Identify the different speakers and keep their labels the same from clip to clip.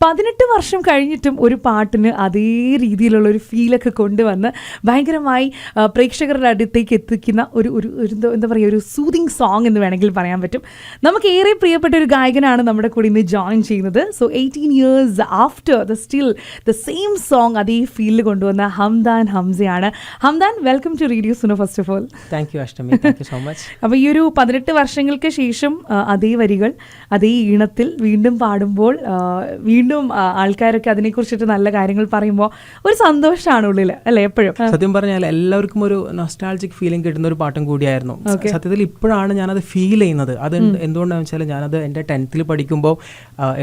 Speaker 1: പതിനെട്ട് വർഷം കഴിഞ്ഞിട്ടും ഒരു പാട്ടിന് അതേ രീതിയിലുള്ള ഒരു ഫീലൊക്കെ കൊണ്ടുവന്ന് ഭയങ്കരമായി പ്രേക്ഷകരുടെ അടുത്തേക്ക് എത്തിക്കുന്ന ഒരു ഒരു എന്താ- എന്താ പറയുക ഒരു സൂതിങ് സോങ് എന്ന് വേണമെങ്കിൽ പറയാൻ പറ്റും. നമുക്ക് ഏറെ പ്രിയപ്പെട്ട ഒരു ഗായകനാണ് നമ്മുടെ കൂടെ ഇന്ന് ജോയിൻ ചെയ്യുന്നത്. So eighteen years after the still the same song അതേ ഫീലിൽ കൊണ്ടുവന്ന Hamdan ഹംസയാണ്. Hamdan welcome to radio Suno first of all
Speaker 2: thank you Ashtami thank you so much
Speaker 1: അപ്പോൾ ഈ ഒരു പതിനെട്ട് വർഷങ്ങൾക്ക് ശേഷം അതേ വരികൾ അതേ ഈണത്തിൽ വീണ്ടും പാടുമ്പോൾ ആ, വീണ്ടും ആൾക്കാരൊക്കെ അതിനെക്കുറിച്ചിട്ട് നല്ല കാര്യങ്ങൾ പറയുമ്പോൾ ഒരു സന്തോഷമാണ് ഉള്ളിൽ അല്ലേ എപ്പോഴും?
Speaker 2: സത്യം പറഞ്ഞാൽ എല്ലാവർക്കും ഒരു നൊസ്റ്റാൾജിക് ഫീലിംഗ് കിട്ടുന്ന ഒരു പാട്ടും കൂടിയായിരുന്നു. സത്യത്തിൽ ഇപ്പോഴാണ് ഞാനത് ഫീൽ ചെയ്യുന്നത്. അത് എന്ത് എന്തുകൊണ്ടാണെന്ന് വെച്ചാൽ ഞാനത് എന്റെ ടെൻത്തിൽ പഠിക്കുമ്പോൾ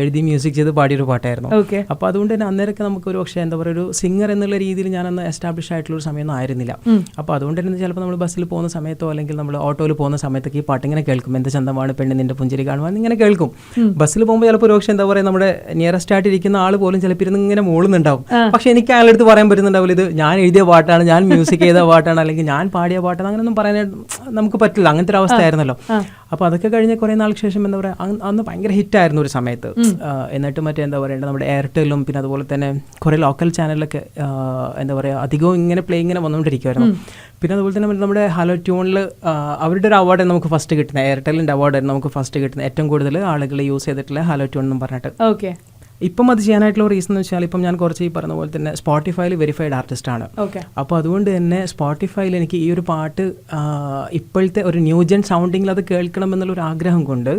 Speaker 2: എഴുതി മ്യൂസിക് ചെയ്ത് പാടിയൊരു പാട്ടായിരുന്നു.
Speaker 1: ഓക്കെ.
Speaker 2: അപ്പോൾ അതുകൊണ്ട് തന്നെ അന്നേരമൊക്കെ നമുക്ക് ഒരു പക്ഷേ എന്താ പറയുക ഒരു സിംഗർ എന്നുള്ള രീതിയിൽ ഞാനന്ന് എസ്റ്റാബ്ലിഷ് ആയിട്ടുള്ള ഒരു സമയമൊന്നും ആയിരുന്നില്ല. അപ്പോൾ അതുകൊണ്ട് തന്നെ ചിലപ്പോൾ നമ്മൾ ബസ്സിൽ പോകുന്ന സമയത്തോ അല്ലെങ്കിൽ നമ്മൾ ഓട്ടോയിൽ പോകുന്ന സമയത്തൊക്കെ ഈ പാട്ട് ഇങ്ങനെ കേൾക്കും. എന്ത് ചന്തമാണ് പെണ്ണ് നിന്റെ പുഞ്ചിരി കാണുവാൻ? ഇങ്ങനെ കേൾക്കും. ബസ്സിൽ പോകുമ്പോൾ ചിലപ്പോൾ ഒരു പക്ഷേ എന്താ പറയുക നമ്മുടെ നിയറസ്റ്റ് ആയിട്ട് ഇരിക്കുന്ന ആൾ പോലും ചിലപ്പോൾ ഇരുന്ന് ഇങ്ങനെ മൂളുന്നുണ്ടാവും. പക്ഷെ എനിക്ക് അയാളുടെ അടുത്ത് പറയാൻ പറ്റുന്നുണ്ടാവില്ല ഇത് ഞാൻ എഴുതിയ പാട്ടാണ് ഞാൻ മ്യൂസിക് ചെയ്ത പാട്ടാണ് അല്ലെങ്കിൽ ഞാൻ പാടിയ പാട്ടാണ് അങ്ങനെയൊന്നും പറയാനായിട്ട് നമുക്ക് പറ്റില്ല. അങ്ങനത്തെ ഒരു അവസ്ഥയായിരുന്നല്ലോ അപ്പോൾ അതൊക്കെ കഴിഞ്ഞ കുറേ നാൾക്ക് ശേഷം എന്താ പറയുക അന്ന് ഭയങ്കര ഹിറ്റ് ആയിരുന്നു ഒരു സമയത്ത്. എന്നിട്ട് മറ്റേ എന്താ പറയേണ്ടത് നമ്മുടെ എയർടെല്ലും പിന്നെ അതുപോലെ തന്നെ കുറേ ലോക്കൽ ചാനലിലൊക്കെ എന്താ പറയുക അധികവും ഇങ്ങനെ പ്ലേ ഇങ്ങനെ വന്നുകൊണ്ടിരിക്കുമായിരുന്നു പിന്നെ അതുപോലെ തന്നെ നമ്മുടെ ഹലോ ട്യൂണിൽ അവരുടെ ഒരു അവാർഡ് നമുക്ക് ഫസ്റ്റ് കിട്ടുന്നത്. എയർടെലിന്റെ അവാർഡായിരുന്നു നമുക്ക് ഫസ്റ്റ് കിട്ടുന്നത്. ഏറ്റവും കൂടുതൽ ആളുകൾ യൂസ് ചെയ്തിട്ടുള്ള ഹലോ ട്യൂൺ എന്ന് പറഞ്ഞിട്ട്.
Speaker 1: ഓക്കെ
Speaker 2: ഇപ്പം അത് ചെയ്യാനായിട്ടുള്ള റീസൺ എന്ന് വെച്ചാൽ ഇപ്പം ഞാൻ കുറച്ച് ഈ പറഞ്ഞ പോലെ തന്നെ സ്പോട്ടിഫൈയിൽ വെരിഫൈഡ് ആർട്ടിസ്റ്റ് ആണ്.
Speaker 1: ഓക്കെ
Speaker 2: അപ്പോൾ അതുകൊണ്ട് തന്നെ സ്പോട്ടിഫൈയിൽ എനിക്ക് ഈ ഒരു പാട്ട് ഇപ്പോഴത്തെ ഒരു ന്യൂജൻ സൗണ്ടിങ്ങിൽ അത് കേൾക്കണം എന്നുള്ള ഒരു ആഗ്രഹം കൊണ്ട്.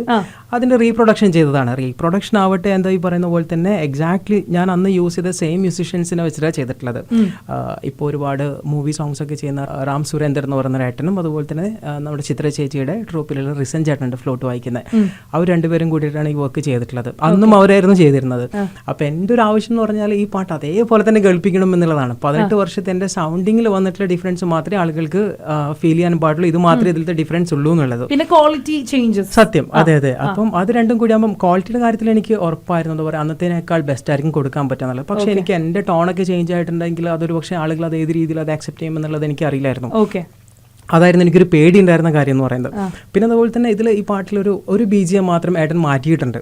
Speaker 2: അതിന്റെ റീപ്രൊഡക്ഷൻ ചെയ്തതാണ്. റീപ്രൊഡക്ഷൻ ആവട്ടെ എന്താ ഈ പറയുന്ന പോലെ തന്നെ എക്സാക്ട്ലി ഞാൻ അന്ന് യൂസ് ചെയ്ത സെയിം മ്യൂസിഷ്യൻസിനെ വെച്ചിട്ടാണ് ചെയ്തിട്ടുള്ളത്. ഇപ്പോൾ ഒരുപാട് മൂവി സോങ്സ് ഒക്കെ ചെയ്യുന്ന റാം സുരേന്ദ്രൻ എന്ന് പറയുന്ന ഏട്ടനും അതുപോലെ തന്നെ നമ്മുടെ ചിത്ര ചേച്ചിയുടെ ട്രൂപ്പിലുള്ള റിസൻ ചേട്ടന്റെ ഫ്ലോട്ട് വായിക്കുന്നത്. അവർ രണ്ടുപേരും കൂടിയിട്ടാണ് ഈ വർക്ക് ചെയ്തിട്ടുള്ളത്. അന്നും അവരായിരുന്നു ചെയ്തിരുന്നത്. അപ്പൊ എന്റെ ഒരു ആവശ്യം എന്ന് പറഞ്ഞാൽ ഈ പാട്ട് അതേപോലെ തന്നെ കേൾപ്പിക്കണം എന്നുള്ളതാണ്. പതിനെട്ട് വർഷത്തെ എന്റെ സൗണ്ടിങ്ങിൽ വന്നിട്ടുള്ള ഡിഫറൻസ് മാത്രമേ ആളുകൾക്ക് ഫീൽ ചെയ്യാൻ പാടുള്ളൂ. ഇത് മാത്രമേ ഇതിലത്തെ ഡിഫറൻസ് ഉള്ളൂ എന്നുള്ളത്.
Speaker 1: പിന്നെ ക്വാളിറ്റി ചേഞ്ചസ്
Speaker 2: സത്യം. അതെ അതെ. അപ്പം അത് രണ്ടും കൂടി ആകുമ്പോൾ ക്വാളിറ്റിയുടെ കാര്യത്തിൽ എനിക്ക് ഉറപ്പായിരുന്നു. എന്താ പറയുക അന്നത്തേനേക്കാൾ ബെസ്റ്റ് ആയിരിക്കും കൊടുക്കാൻ പറ്റാന്നുള്ളത് പക്ഷെ എനിക്ക് എന്റെ ടോണൊക്കെ ചേഞ്ച് ആയിട്ടുണ്ടെങ്കിൽ അതൊരു പക്ഷേ ആളുകൾ അത് ഏത് രീതിയിൽ അത് അക്സെപ്റ്റ് ചെയ്യുമെന്നുള്ളത് എനിക്ക് അറിയില്ലായിരുന്നു.
Speaker 1: ഓക്കെ
Speaker 2: അതായിരുന്നു എനിക്കൊരു പേടി ഉണ്ടായിരുന്ന കാര്യം എന്ന് പറയുന്നത് പിന്നെ അതുപോലെ തന്നെ ഇതിൽ ഈ പാട്ടിലൊരു ഒരു ബി ജി എം മാത്രം ഏട്ടൻ മാറ്റിയിട്ടുണ്ട്.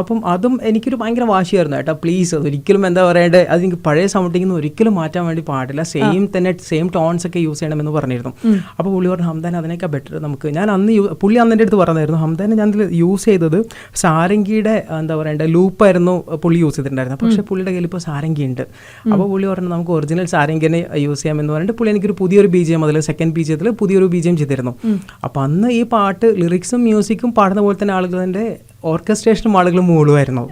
Speaker 2: അപ്പം അതും എനിക്കൊരു ഭയങ്കര വാശിയായിരുന്നു. ഏട്ടാ പ്ലീസ് അതൊരിക്കലും എന്താ പറയേണ്ടത് അത് എനിക്ക് പഴയ സൗണ്ടിങ് ഒരിക്കലും മാറ്റാൻ വേണ്ടി പാടില്ല. സെയിം തന്നെ സെയിം ടോൺസ് ഒക്കെ യൂസ് ചെയ്യണമെന്ന് പറഞ്ഞിരുന്നു. അപ്പോൾ പുള്ളി പറഞ്ഞു ഹംദാൻ അതിനേക്കാൾ ബെറ്റർ നമുക്ക്. ഞാൻ അന്ന് പുള്ളി അന്ന് അടുത്ത് പറഞ്ഞായിരുന്നു ഹംദാൻ ഞാൻ യൂസ് ചെയ്തത് സാരംഗിയുടെ എന്താ പറയേണ്ടത് ലൂപ്പായിരുന്നു പുള്ളി യൂസ് ചെയ്തിട്ടുണ്ടായിരുന്നത്. പക്ഷേ പുള്ളിയുടെ കയ്യിൽ ഇപ്പോൾ സാരംഗി ഉണ്ട്. അപ്പോൾ പുള്ളി പറഞ്ഞു നമുക്ക് ഒറിജിനൽ സാരംഗിനെ യൂസ് ചെയ്യാമെന്ന് പറഞ്ഞിട്ട് പുള്ളി എനിക്കൊരു പുതിയൊരു ബി ജി എം അതിൽ സെക്കൻഡ് ബി ജി എത്തിൽ പുതിയൊരു എം ചെയ്തിരുന്നു. അപ്പം അന്ന് ഈ പാട്ട് ലിറിക്സും മ്യൂസിക്കും പാടുന്ന പോലെ തന്നെ ആളുകളുടെ ഓർക്കസ്ട്രേഷനും ആളുകൾ മൂളുമായിരുന്നു.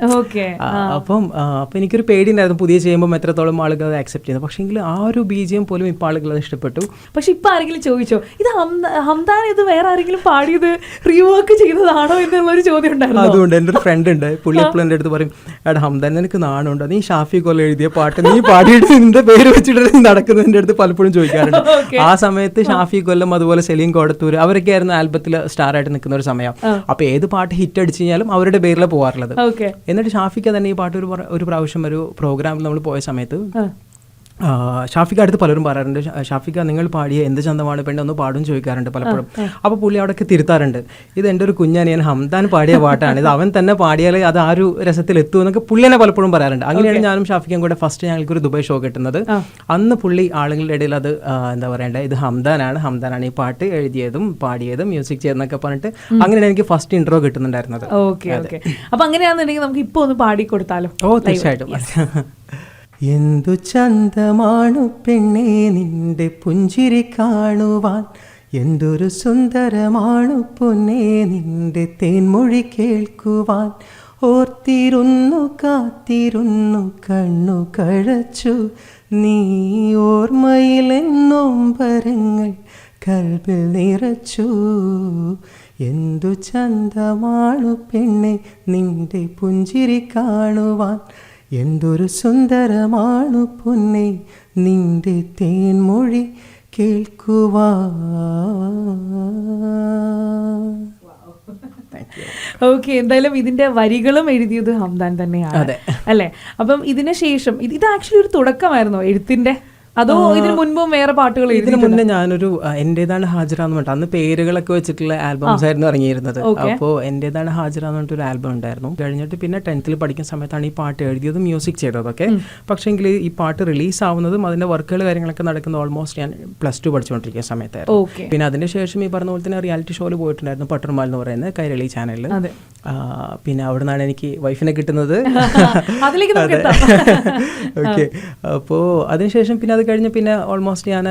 Speaker 2: അപ്പം അപ്പം എനിക്കൊരു പേടിയുണ്ടായിരുന്നു പുതിയ ചെയ്യുമ്പോൾ എത്രത്തോളം ആളുകൾ അത് അക്സെപ്റ്റ് ചെയ്യുന്നത് പക്ഷേങ്കിൽ ആ ഒരു ബീജിയം പോലും ഇപ്പോൾ ആളുകൾ അത് ഇഷ്ടപ്പെട്ടു.
Speaker 1: പക്ഷെ ഇപ്പം ആരെങ്കിലും ചോദിച്ചോ ഇത് ഹംദ- ഹംദാൻ ഇത് വേറെ ആരെങ്കിലും പാടിയത് റീവർക്ക് ചെയ്തതാണോ എന്നുള്ളൊരു ചോദ്യം ഉണ്ടായിരുന്നു?
Speaker 2: അതുകൊണ്ട് എന്റെ ഒരു ഫ്രണ്ട് ഉണ്ട്. പുള്ളി എപ്പോഴും എന്റെ അടുത്ത് പറയും എടാ ഹംദാൻ നിനക്ക് നാണുണ്ട്? നീ ഷാഫി കൊല്ലം എഴുതിയ പാട്ട് നീ പാടിയിട്ട് നിന്റെ പേര് വെച്ചിട്ട് നടക്കുന്നത് എന്റെ അടുത്ത് പലപ്പോഴും ചോദിക്കാറുണ്ട്. ആ സമയത്ത് ഷാഫി കൊല്ലം അതുപോലെ സെലീം കോടത്തൂർ അവരൊക്കെ ആയിരുന്നു ആൽബത്തിൽ സ്റ്റാർ ആയിട്ട് നിൽക്കുന്ന ഒരു സമയം. അപ്പോൾ ഏത് പാട്ട് ഹിറ്റ് അടിച്ചു കഴിഞ്ഞാലും അവരുടെ പേരിലാണ് പോകാറുള്ളത് എന്നിട്ട് ഷാഫിക്ക തന്നെ ഈ പാട്ട് ഒരു ഒരു പ്രാവശ്യം ഒരു പ്രോഗ്രാമിൽ നമ്മൾ പോയ സമയത്ത് ഷാഫിക്ക അടുത്ത് പലരും പറയാറുണ്ട് ഷാ- ഷാഫിക്ക നിങ്ങൾ പാടിയ എന്ത് ചന്തമാണ്? പെണ്ണ് ഒന്ന് പാടും ചോദിക്കാറുണ്ട് പലപ്പോഴും. അപ്പോൾ പുള്ളി അവിടെയൊക്കെ തിരുത്താറുണ്ട് ഇത് എന്റെ ഒരു കുഞ്ഞനിയൻ ഹംദാൻ പാടിയ പാട്ടാണ് ഇത് അവൻ തന്നെ പാടിയാൽ അത് ആ ഒരു രസത്തിൽ എത്തും എന്നൊക്കെ പുള്ളി തന്നെ പലപ്പോഴും പറയാറുണ്ട്. അങ്ങനെയാണ് ഞാനും ഷാഫിക്കും കൂടെ ഫസ്റ്റ് ഞങ്ങൾക്ക് ഒരു ദുബായ് ഷോ കിട്ടുന്നത്. അന്ന് പുള്ളി ആളുകളുടെ ഇടയിൽ അത് എന്താ പറയണ്ടേ ഇത് ഹംദാനാണ് ഹംദാനാണ് ഈ പാട്ട് എഴുതിയതും പാടിയതും മ്യൂസിക് ചെയ്തെന്നൊക്കെ പറഞ്ഞിട്ട് അങ്ങനെയാണ് എനിക്ക് ഫസ്റ്റ് ഇൻട്രോ കിട്ടുന്നുണ്ടായിരുന്നത്.
Speaker 1: Okay okay. അപ്പൊ അങ്ങനെയാണെന്നുണ്ടെങ്കിൽ നമുക്ക് ഇപ്പൊ ഒന്ന് പാടി കൊടുത്താലോ
Speaker 2: ഓ തീർച്ചയായിട്ടും. എന്തു ചന്തമാണു പെണ്ണെ നിന്റെ പുഞ്ചിരി കാണുവാൻ? എന്തൊരു സുന്ദരമാണു പൊന്നെ നിന്റെ തേൻമൊഴി കേൾക്കുവാൻ? ഓർത്തിരുന്നു കാത്തിരുന്നു കണ്ണു കഴച്ചു. നീ ഓർമ്മയിലെന്നൊമ്പരങ്ങൾ കൽബിൽ നിറച്ചു. എന്തു ചന്തമാണു പെണ്ണെ നിന്റെ പുഞ്ചിരി കാണുവാൻ? എന്തൊരു സുന്ദരമാണു പൊന്നെ നിന്റെ തേൻമൊഴി കേൾക്കുവാ.
Speaker 1: ഓക്കെ എന്തായാലും ഇതിന്റെ വരികളും എഴുതിയത് ഹംദാൻ തന്നെയാണ്. അല്ലെ? അപ്പം ഇതിന് ശേഷം ഇത് ഇത് ആക്ച്വലി ഒരു തുടക്കമായിരുന്നു എഴുത്തിന്റെ. അതോ ഇതിനു മുൻപും വേറെ പാട്ടുകൾ
Speaker 2: ഇതിനു മുന്നേ ഞാനൊരു എന്റേതാണ് ഹാജര എന്ന് പറഞ്ഞിട്ട് അന്ന് പേരുകളൊക്കെ വെച്ചിട്ടുള്ള ആൽബംസ് ആയിരുന്നു ഇറങ്ങിയിരുന്നത്. അപ്പോ എന്റേതാണ് ഹാജര എന്ന് പറഞ്ഞിട്ട് ഒരു ആൽബം ഉണ്ടായിരുന്നു. കഴിഞ്ഞിട്ട് പിന്നെ ടെൻത്തിൽ പഠിക്കുന്ന സമയത്താണ് ഈ പാട്ട് എഴുതിയതും മ്യൂസിക് ചെയ്തതൊക്കെ പക്ഷേങ്കിൽ ഈ പാട്ട് റിലീസ് ആവുന്നതും അതിന്റെ വർക്കുകൾ കാര്യങ്ങളൊക്കെ നടക്കുന്ന ഓൾമോസ്റ്റ് ഞാൻ പ്ലസ് ടു പഠിച്ചുകൊണ്ടിരിക്കുന്ന സമയത്തായിരുന്നു. പിന്നെ അതിന് ശേഷം ഈ പറഞ്ഞ പോലെ തന്നെ റിയാലിറ്റി ഷോയിൽ പോയിട്ടുണ്ടായിരുന്നു പട്ടർമാൽ എന്ന് പറയുന്ന കൈരളി ചാനലിൽ പിന്നെ അവിടെ നിന്നാണ് എനിക്ക് വൈഫിനെ കിട്ടുന്നത്. ഓക്കെ അപ്പോൾ അതിനുശേഷം പിന്നെ അത് കഴിഞ്ഞ് പിന്നെ ഓൾമോസ്റ്റ് ഞാൻ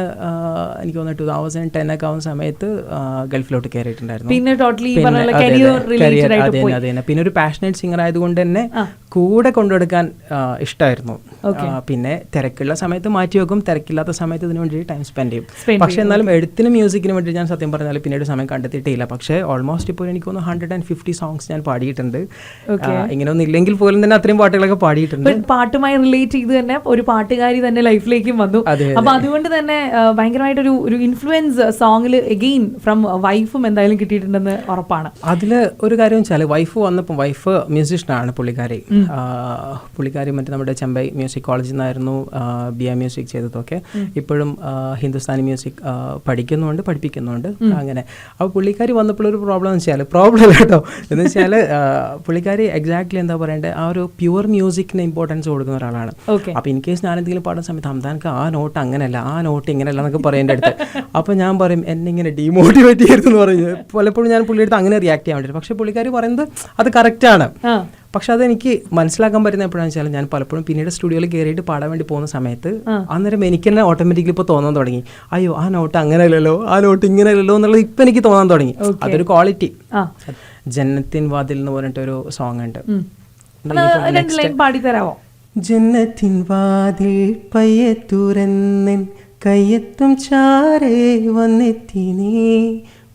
Speaker 2: എനിക്ക് തോന്നുന്നു ടു തൗസൻഡ് ടെൻ ഒക്കെ ആവുന്ന സമയത്ത് ഗൾഫിലോട്ട് കയറിയിട്ടുണ്ടായിരുന്നു
Speaker 1: പിന്നെ ടോട്ടലി
Speaker 2: പിന്നെ അതെ, അതെ, ഒരു പാഷനേറ്റ് സിംഗർ ആയതുകൊണ്ട് തന്നെ കൂടെ കൊണ്ടുകൊടുക്കാൻ ഇഷ്ടമായിരുന്നു പിന്നെ തിരക്കുള്ള സമയത്ത് മാറ്റി വെക്കും. തിരക്കില്ലാത്ത സമയത്ത് ഇതിനു വേണ്ടി ടൈം സ്പെൻഡ് ചെയ്യും. പക്ഷെ എന്നാലും എഴുത്തിനും മ്യൂസിക്കിനും വേണ്ടി ഞാൻ സത്യം പറഞ്ഞാൽ പിന്നീട് സമയം കണ്ടെത്തിയിട്ടില്ല. പക്ഷേ ഓൾമോസ്റ്റ് ഇപ്പോൾ എനിക്ക് തോന്നുന്നു ഹൺഡ്രഡ് ആൻഡ് ഫിഫ്റ്റി സോങ്സ് ഞാൻ പാടിയിട്ടുണ്ട്.
Speaker 1: ഇങ്ങനെ
Speaker 2: ഒന്നും ഇങ്ങനെയൊന്നും ഇല്ലെങ്കിൽ പോലും തന്നെ അത്രയും പാട്ടുകളൊക്കെ പാടിയിട്ടുണ്ട്.
Speaker 1: പാട്ടുമായി റിലേറ്റ് ചെയ്ത് തന്നെ ഒരു പാട്ടുകാരി തന്നെ ലൈഫിലേക്കും വന്നു. അപ്പൊ അതുകൊണ്ട് തന്നെ ഭയങ്കരമായിട്ട് ഭയങ്കരമായിട്ടൊരു ഒരു ഇൻഫ്ലുവൻസ് സോങ്ങിൽ എഗെയിൻ ഫ്രം വൈഫും എന്തായാലും കിട്ടിയിട്ടുണ്ടെന്ന് ഉറപ്പാണ്.
Speaker 2: അതിൽ ഒരു കാര്യം വെച്ചാൽ വൈഫ് വന്നപ്പോൾ വൈഫ് മ്യൂസിഷ്യനാണ് പുള്ളിക്കാരി. പുള്ളിക്കാരി മറ്റേ നമ്മുടെ ചെമ്പൈ മ്യൂസിക് കോളേജിൽ നിന്നായിരുന്നു ബി എ മ്യൂസിക് ചെയ്തതൊക്കെ. ഇപ്പോഴും ഹിന്ദുസ്ഥാനി മ്യൂസിക് പഠിക്കുന്നുണ്ട് പഠിപ്പിക്കുന്നുണ്ട്. അങ്ങനെ. അപ്പോൾ പുള്ളിക്കാരി വന്നപ്പോൾ ഒരു പ്രോബ്ലം എന്ന് വെച്ചാൽ പ്രോബ്ലം കേട്ടോ എന്ന് വെച്ചാൽ പുള്ളിക്കാരി എക്സാക്ട്ലി എന്താ പറയണ്ടേ ആ ഒരു പ്യുവർ മ്യൂസിക്കിന് ഇമ്പോർട്ടൻസ് കൊടുക്കുന്ന ഒരാളാണ്.
Speaker 1: അപ്പൊ
Speaker 2: അപ്പോൾ ഇൻ കേസ് ഞാൻ എന്തെങ്കിലും പാടുന്ന സമയത്ത് ഹംദാൻക്ക് ആ നോട്ട് അങ്ങനെയല്ല ആ നോട്ട് ഇങ്ങനെയല്ല എന്നൊക്കെ പറയും എന്റെ അടുത്ത്. അപ്പോൾ ഞാൻ പറയും എന്നെ ഇങ്ങനെ ഡീമോട്ടിവേറ്റ് ചെയ്തെന്ന് പറഞ്ഞു പലപ്പോഴും ഞാൻ പുള്ളിയുടെ അടുത്ത് അങ്ങനെ റിയാക്ട് ചെയ്യാൻ വേണ്ടി പക്ഷെ പുള്ളിക്കാർ പറയുന്നത് അത് കറക്റ്റാണ്
Speaker 1: ആണ്.
Speaker 2: പക്ഷെ അതെനിക്ക് മനസ്സിലാക്കാൻ പറ്റുന്ന എപ്പോഴാണെന്ന് വെച്ചാൽ ഞാൻ പലപ്പോഴും പിന്നീട് സ്റ്റുഡിയോയിൽ കയറിയിട്ട് പാടാൻ വേണ്ടി പോകുന്ന സമയത്ത് അന്നേരം എനിക്ക് തന്നെ ഓട്ടോമാറ്റിക്കലി ഇപ്പോൾ തോന്നാൻ തുടങ്ങി. അയ്യോ ആ നോട്ട് അങ്ങനെ അല്ലല്ലോ ആ നോട്ട് ഇങ്ങനെ അല്ലല്ലോ എന്നുള്ളത് ഇപ്പം എനിക്ക് തോന്നാൻ തുടങ്ങി. അതൊരു ക്വാളിറ്റി
Speaker 1: ജനത്തിൻ
Speaker 2: ജന്നത്തിൻ വാതിൽ എന്ന് പറഞ്ഞിട്ടൊരു സോങ് ഉണ്ട്.
Speaker 1: പാടി തരാമോ
Speaker 2: ജന്നത്തിൻ വാതിൽ പയ്യെ തുറന്നൻ കയ്യെത്തും ചാരേ വന്നെത്തി നീ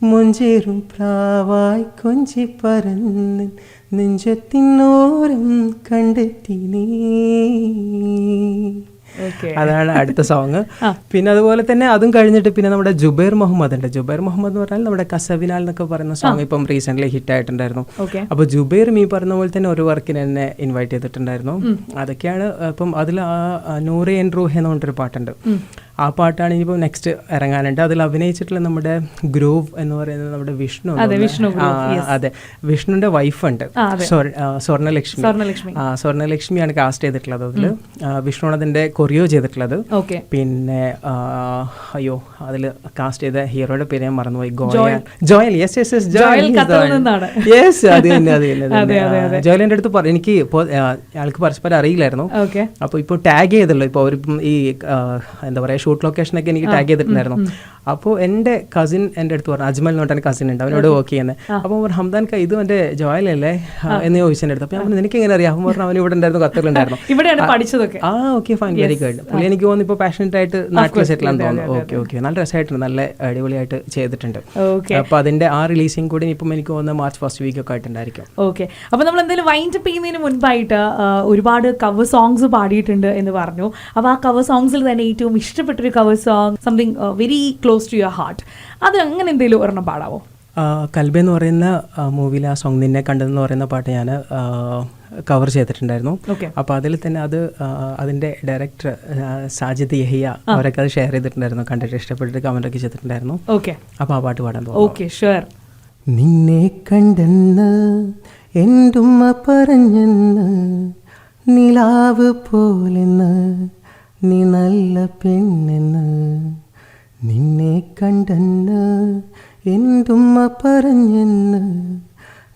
Speaker 2: മുഞ്ചേറും പ്രാവായി കൊഞ്ചി പറന്നൻ നെഞ്ചത്തിനോരം കണ്ടെത്തി നീ
Speaker 1: ഓക്കെ
Speaker 2: അതാണ് അടുത്ത സോങ് പിന്നെ അതുപോലെ തന്നെ അതും കഴിഞ്ഞിട്ട് പിന്നെ നമ്മുടെ ജുബൈർ മുഹമ്മദ് ഉണ്ട് ജുബൈർ മുഹമ്മദ് എന്ന് പറഞ്ഞാൽ നമ്മുടെ കസവിനാൽ എന്നൊക്കെ പറയുന്ന സോങ് ഇപ്പം റീസെന്റ് ഹിറ്റ് ആയിട്ടുണ്ടായിരുന്നു.
Speaker 1: അപ്പൊ
Speaker 2: അപ്പോൾ ജുബൈർ മീ പറഞ്ഞ പോലെ തന്നെ ഒരു വർക്കിന് എന്നെ ഇൻവൈറ്റ് ചെയ്തിട്ടുണ്ടായിരുന്നു. അതൊക്കെയാണ് ഇപ്പം അതിൽ നൂറ് എൻ റൂഹ് എന്ന് പറഞ്ഞിട്ടൊരു പാട്ടുണ്ട് ആ പാട്ടാണ് ഇനിയിപ്പോൾ നെക്സ്റ്റ് ഇറങ്ങാനുണ്ട്. അതിൽ അഭിനയിച്ചിട്ടുള്ള നമ്മുടെ ഗ്രൂവ് എന്ന് പറയുന്നത് നമ്മുടെ വിഷ്ണു
Speaker 1: അതെ, വിഷ്ണു
Speaker 2: ആ, അതെ. വിഷ്ണുവിന്റെ വൈഫുണ്ട്. സ്വർണലക്ഷ്മി സ്വർണലക്ഷ്മിയാണ് കാസ്റ്റ് ചെയ്തിട്ടുള്ളത് അതിൽ. വിഷ്ണുവാണ് അതിന്റെ കൊറിയോ ചെയ്തിട്ടുള്ളത്. പിന്നെ അയ്യോ അതിൽ കാസ്റ്റ് ചെയ്ത ഹീറോയുടെ പേര് ഞാൻ മറന്നുപോയി. Goyal Joel. Yes yes yes
Speaker 1: Joel.
Speaker 2: Yes അത് തന്നെ അത് തന്നെ, ജോയലിന്റെ അടുത്ത് പറ എനിക്ക് ഇപ്പോൾ ആൾക്ക് പരസ്പരം അറിയില്ലായിരുന്നു. അപ്പോൾ ഇപ്പോൾ ടാഗ് ചെയ്തല്ലോ ഇപ്പോൾ അവരിപ്പം ഈ എന്താ പറയുക ഷൂട്ട് ലൊക്കേഷനൊക്കെ എനിക്ക് ടാഗ് ചെയ്തിട്ടുണ്ടായിരുന്നു. അപ്പോൾ എന്റെ കസിൻ എന്റെ അടുത്ത് പറഞ്ഞു അജ്മൽ എന്ന് പറഞ്ഞ കസിൻ ഉണ്ട് അവനോട് വർക്ക് ചെയ്യുന്നത് അപ്പോൾ ഹംദാൻ ക ഇത് എന്റെ ജോയലല്ലേ? എന്ന് ചോദിച്ചു എന്റെ അടുത്ത്. അപ്പോൾ ഞാൻ നിനക്ക് എങ്ങനെ അറിയാം? അവൻ പറഞ്ഞു അവൻ ഇവിടെ ഉണ്ടായിരുന്നു ഖത്തറിലുണ്ടായിരുന്നു.
Speaker 1: ഇവിടെയാണ് പഠിച്ചതൊക്കെ.
Speaker 2: ആ ഓക്കെ ഫൈൻ വെരി ഗുഡ് പുള്ളി എനിക്ക് തോന്നുന്നു ഇപ്പോൾ പാഷനറ്റ് ആയിട്ട് നാട്ടിൽ സെറ്റിൽ ആണെന്ന് തോന്നുന്നു. ഓക്കെ ഓക്കെ നല്ല രസമായിട്ടുണ്ട് നല്ല അടിപൊളിയായിട്ട് ചെയ്തിട്ടുണ്ട്.
Speaker 1: ഓക്കെ
Speaker 2: അപ്പോൾ അതിന്റെ ആ റിലീസിങ് കൂടി ഇപ്പം എനിക്ക് തോന്നുന്നത് മാർച്ച് ഫസ്റ്റ് വീക്ക് ഒക്കെ ആയിട്ടുണ്ടായിരിക്കും.
Speaker 1: ഓക്കെ അപ്പോൾ നമ്മൾ എന്തായാലും വൈൻഡ് അപ്പ് ചെയ്യുന്നതിന് മുൻപായിട്ട് ഒരുപാട് കവർ സോങ്സ് പാടിയിട്ടുണ്ട് എന്ന് പറഞ്ഞു. അപ്പോൾ ആ കവർ സോങ്സിൽ തന്നെ ഏറ്റവും ഇഷ്ടപ്പെട്ടൊരു cover song something very close to your heart അത് അങ്ങനെ എന്തെങ്കിലും ഒരെണ്ണം പാടാവോ?
Speaker 2: കൽബെന്ന് കൽബ എന്ന് പറയുന്ന മൂവിയിൽ ആ സോങ് നിന്നെ കണ്ടതെന്ന് പറയുന്ന പാട്ട് ഞാൻ കവർ ചെയ്തിട്ടുണ്ടായിരുന്നു.
Speaker 1: ഓക്കെ
Speaker 2: അപ്പോൾ അതിൽ തന്നെ അത് അതിന്റെ അതിന്റെ ഡയറക്ടർ സാജിദ് യഹിയ അവരൊക്കെ അത് ഷെയർ ചെയ്തിട്ടുണ്ടായിരുന്നു. കണ്ടിട്ട് ഇഷ്ടപ്പെട്ടിട്ട് കമന്റ് ഒക്കെ ചെയ്തിട്ടുണ്ടായിരുന്നു.
Speaker 1: ഓക്കെ
Speaker 2: അപ്പോൾ ആ പാട്ട് പാടാൻ പോകും
Speaker 1: ഓക്കെ ഷുവർ
Speaker 2: നിന്നെ കണ്ടെന്ന് എന്തുമ്മ പറഞ്ഞെന്ന് നിലാവ് പോലെന്ന് നീ നല്ല പെണ്ണെന്ന് നിന്നെ കണ്ടെന്ന് എന്തുമ്മ പറഞ്ഞെന്ന്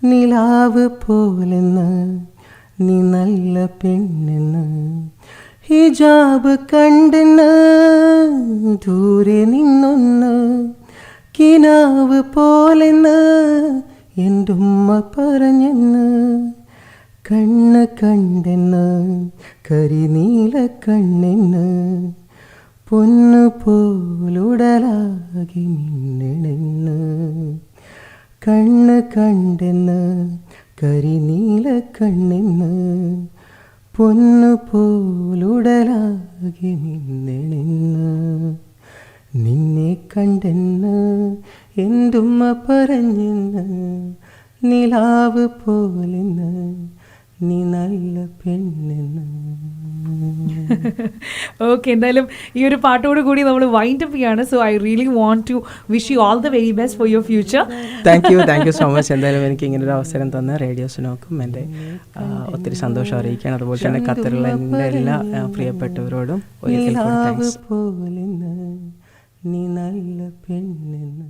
Speaker 2: നിലാവ് പോലെന്ന് നീ നല്ല പെണ്ണെന്ന് ഹിജാബ് കണ്ടെന്ന് ദൂരെ നിന്നൊന്ന് കിനാവ് പോലെന്ന് എന്തുമ്മ പറഞ്ഞെന്ന്. കണ്ണ് കണ്ടെന്ന് കരിനീല കണ്ണെന്ന് പൊന്നു പോലുടലാകി മിന്നണെന്ന്. കണ്ണ് കണ്ടെന്ന് കരിനീല കണ്ണെന്ന് പൊന്നു പോലുടലാകി മിന്നണെന്ന്. നിന്നെ കണ്ടെന്ന് എന്തുമ്മ പറഞ്ഞെന്ന് നിലാവ് പോലെന്ന് നീ നല്ല പെണ്ണെന്ന്.
Speaker 1: ഓക്കെ എന്തായാലും ഈ ഒരു പാട്ടോട് കൂടി നമ്മൾ വൈൻഡ് അപ്പ് ചെയ്യാണ്. So I really want to wish you all the very best for your future
Speaker 2: thank you thank you so much എന്തായാലും എനിക്ക് ഇങ്ങനെ ഒരു അവസരം തന്ന റേഡിയോസിനോക്കും എന്റെ ആ, ഒത്തിരി സന്തോഷം അറിയിക്കാൻ അതുപോലെ തന്നെ ഖത്തറിലെ എന്റെ എല്ലാ പ്രിയപ്പെട്ടവരോടും ഒരിക്കൽ
Speaker 3: നീ നല്ല പെണ്ണെന്ന്.